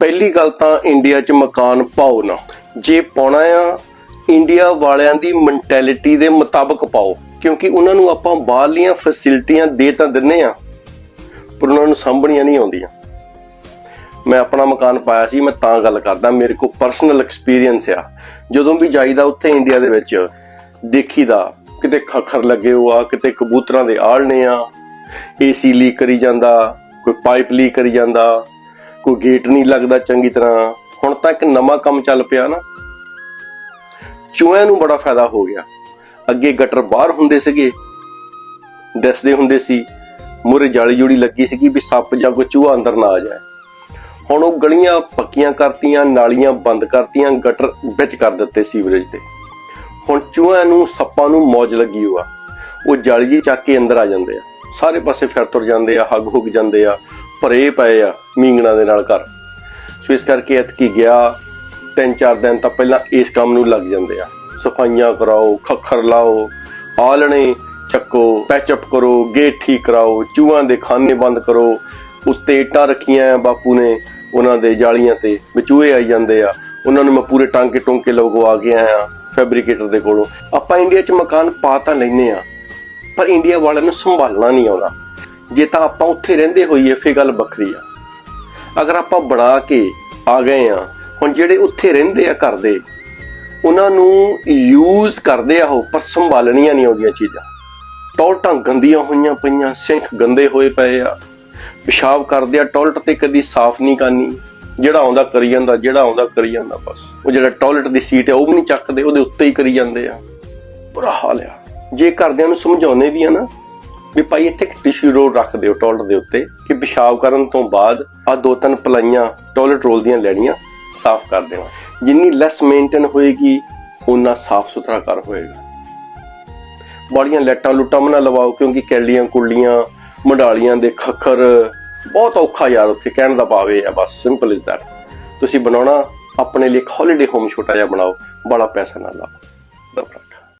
ਪਹਿਲੀ ਗੱਲ ਤਾਂ ਇੰਡੀਆ 'ਚ ਮਕਾਨ ਪਾਓ ਨਾ। ਜੇ ਪਾਉਣਾ ਆ ਇੰਡੀਆ ਵਾਲਿਆਂ ਦੀ ਮੈਂਟੈਲਿਟੀ ਦੇ ਮੁਤਾਬਕ ਪਾਓ। ਕਿਉਂਕਿ ਉਹਨਾਂ ਨੂੰ ਆਪਾਂ ਬਾਹਰਲੀਆਂ ਫੈਸਿਲਿਟੀਆਂ ਦੇ ਤਾਂ ਦਿੰਨੇ ਆ, ਪਰ ਉਹਨਾਂ ਨੂੰ ਸਾਂਭਣੀਆਂ ਨਹੀਂ ਆਉਂਦੀਆਂ। ਮੈਂ ਆਪਣਾ ਮਕਾਨ ਪਾਇਆ ਸੀ, ਮੈਂ ਤਾਂ ਗੱਲ ਕਰਦਾ, ਮੇਰੇ ਕੋਲ ਪਰਸਨਲ ਐਕਸਪੀਰੀਅੰਸ ਆ। ਜਦੋਂ ਵੀ ਜਾਈਦਾ ਉੱਥੇ ਇੰਡੀਆ ਦੇ ਵਿੱਚ, ਦੇਖੀਦਾ, ਕਿਤੇ ਖੱਖਰ ਲੱਗੇ ਹੋ ਆ ਕਿਤੇ ਕਬੂਤਰਾਂ ਦੇ ਆਲਣੇ ਆ ਏਸੀ ਲੀਕ ਕਰੀ ਜਾਂਦਾ, ਕੋਈ ਪਾਈਪ ਲੀਕ ਕਰੀ ਜਾਂਦਾ ਕੋਈ ਗੇਟ ਨਹੀਂ ਲੱਗਦਾ ਚੰਗੀ ਤਰ੍ਹਾਂ। ਹੁਣ ਤਾਂ ਇੱਕ ਨਵਾਂ ਕੰਮ ਚੱਲ ਪਿਆ ਨਾ। ਚੂਹਿਆਂ ਨੂੰ ਬੜਾ ਫਾਇਦਾ ਹੋ ਗਿਆ। ਅੱਗੇ ਗਟਰ ਬਾਹਰ ਹੁੰਦੇ ਸੀਗੇ। ਦੱਸਦੇ ਹੁੰਦੇ ਸੀ। ਮੂਰੇ ਜਾਲੀ ਜੁੜੀ ਲੱਗੀ ਸੀਗੀ ਵੀ ਸੱਪ ਜਾਂ ਕੋਈ ਚੂਹਾ ਅੰਦਰ ਨਾ ਆ ਜਾਏ। ਹੁਣ ਉਹ ਗਲੀਆਂ ਪੱਕੀਆਂ ਕਰਤੀਆਂ, ਨਾਲੀਆਂ ਬੰਦ ਕਰਤੀਆਂ, ਗਟਰ ਵਿੱਚ ਕਰ ਦਿੱਤੇ ਸੀਵਰੇਜ ਤੇ। ਹੁਣ ਚੂਹਿਆਂ ਨੂੰ, ਸੱਪਾਂ ਨੂੰ ਮੌਜ ਲੱਗੀ ਹੋਆ। ਉਹ ਜਾਲੀ ਜੀ ਚੱਕ ਕੇ ਅੰਦਰ ਆ ਜਾਂਦੇ ਆ। ਸਾਰੇ ਪਾਸੇ ਫਿਰ ਤੁਰ ਜਾਂਦੇ ਆ ਹੱਗ ਹੁੱਗ ਜਾਂਦੇ ਆ। ਭਰੇ ਪਏ ਆ ਮੀਂਗਣਾ ਦੇ ਨਾਲ ਘਰ। ਸੋ ਇਸ ਕਰਕੇ ਇਤਕੀ ਗਿਆ, ਤਿੰਨ ਚਾਰ ਦਿਨ ਤਾਂ ਪਹਿਲਾਂ ਇਸ ਕੰਮ ਨੂੰ ਲੱਗ ਜਾਂਦੇ ਆ। ਸਫਾਈਆਂ ਕਰਾਓ, ਖੱਖਰ ਲਾਓ ਆਲਣੇ ਚੱਕੋ, ਪੈਚਅਪ ਕਰੋ, ਗੇਟ ਠੀਕ ਕਰਾਓ, ਚੂਹਾਂ ਦੇ ਖਾਨੇ ਬੰਦ ਕਰੋ, ਉੱਤੇ ਇੱਟਾਂ ਰੱਖੀਆਂ ਆ ਬਾਪੂ ਨੇ ਉਹਨਾਂ ਦੇ ਜਾਲੀਆਂ ਤੇ ਵਿਚੂਏ ਆਈ ਜਾਂਦੇ ਆ। ਉਹਨਾਂ ਨੂੰ ਮੈਂ ਪੂਰੇ ਟਾਂਕੇ ਟੁੰਕੇ ਲਗਵਾ ਕੇ ਆਇਆ ਫੈਬਰੀਕੇਟਰ ਦੇ ਕੋਲੋਂ। ਆਪਾਂ ਇੰਡੀਆ 'ਚ ਮਕਾਨ ਪਾ ਤਾਂ ਲੈਨੇ ਆ ਪਰ ਇੰਡੀਆ ਵਾਲਿਆਂ ਨੂੰ ਸੰਭਾਲਣਾ ਨਹੀਂ ਆਉਂਦਾ। ਜੇ ਤਾਂ ਆਪਾਂ ਉੱਥੇ ਰਹਿੰਦੇ ਹੋਈਏ ਫੇ ਗੱਲ ਵੱਖਰੀ ਆ। ਅਗਰ ਆਪਾਂ ਬਣਾ ਕੇ ਆ ਗਏ ਆ, ਹੁਣ ਜਿਹੜੇ ਉੱਥੇ ਰਹਿੰਦੇ ਆ ਘਰ ਦੇ, ਉਹਨਾਂ ਨੂੰ ਯੂਜ਼ ਕਰਦੇ ਆ ਉਹ, ਪਰ ਸੰਭਾਲਣੀਆਂ ਨਹੀਂ ਆਉਂਦੀਆਂ ਚੀਜ਼ਾਂ। ਟੋਲਟਾਂ ਗੰਦੀਆਂ ਹੋਈਆਂ ਪਈਆਂ, ਸਿੰਖ ਗੰਦੇ ਹੋਏ ਪਏ ਆ। ਪਿਸ਼ਾਬ ਕਰਦੇ ਆ ਟੋਇਲਟ ਤੇ ਕਦੀ ਸਾਫ਼ ਨਹੀਂ ਕਰਨੀ। ਜਿਹੜਾ ਆਉਂਦਾ ਕਰੀ ਜਾਂਦਾ, ਜਿਹੜਾ ਆਉਂਦਾ ਕਰੀ ਜਾਂਦਾ ਬਸ। ਉਹ ਜਿਹੜਾ ਟਾਇਲਟ ਦੀ ਸੀਟ ਹੈ ਉਹ ਵੀ ਨਹੀਂ ਚੱਕਦੇ, ਉਹਦੇ ਉੱਤੇ ਹੀ ਕਰੀ ਜਾਂਦੇ ਆ। ਬੁਰਾ ਹਾਲ ਆ। ਜੇ ਘਰਦਿਆਂ ਨੂੰ ਸਮਝਾਉਨੇ ਵੀ ਆ ਨਾ ਵੀ ਭਾਈ ਇੱਥੇ ਇੱਕ ਟਿਸ਼ੂ ਰੋਲ ਰੱਖ ਦਿਓ ਟਾਇਲਟ ਦੇ ਉੱਤੇ ਕਿ ਪਿਸ਼ਾਬ ਕਰਨ ਤੋਂ ਬਾਅਦ ਆ ਦੋ ਤਿੰਨ ਪਲਾਈਆਂ ਟਾਇਲਟ ਰੋਲ ਦੀਆਂ ਲੈਣੀਆਂ ਸਾਫ਼ ਕਰ ਦੇਣਾ। ਜਿੰਨੀ ਲੈਸ ਮੇਨਟੇਨ ਹੋਏਗੀ ਉਨਾ ਸਾਫ਼ ਸੁਥਰਾ ਕਰ ਹੋਏਗਾ। ਬੜੀਆਂ ਲੈਟਾਂ ਲੁੱਟਾਂ ਨਾ ਲਵਾਓ ਕਿਉਂਕਿ ਕੈਲੀਆਂ ਕੁੱਲੀਆਂ, ਮੰਡਾਲੀਆਂ ਦੇ ਖੱਖਰ, ਬਹੁਤ ਔਖਾ ਯਾਰ ਉੱਥੇ ਕਹਿਣ ਦਾ ਪਾਵੇ ਆ ਬਸ ਸਿੰਪਲ ਇਜ਼ ਦੈਟ ਤੁਸੀਂ ਬਣਾਉਣਾ, ਆਪਣੇ ਲਈ ਇੱਕ ਹੌਲੀਡੇ ਹੋਮ ਛੋਟਾ ਜਿਹਾ ਬਣਾਓ ਬੜਾ ਪੈਸਾ ਨਾ ਲਾਓ।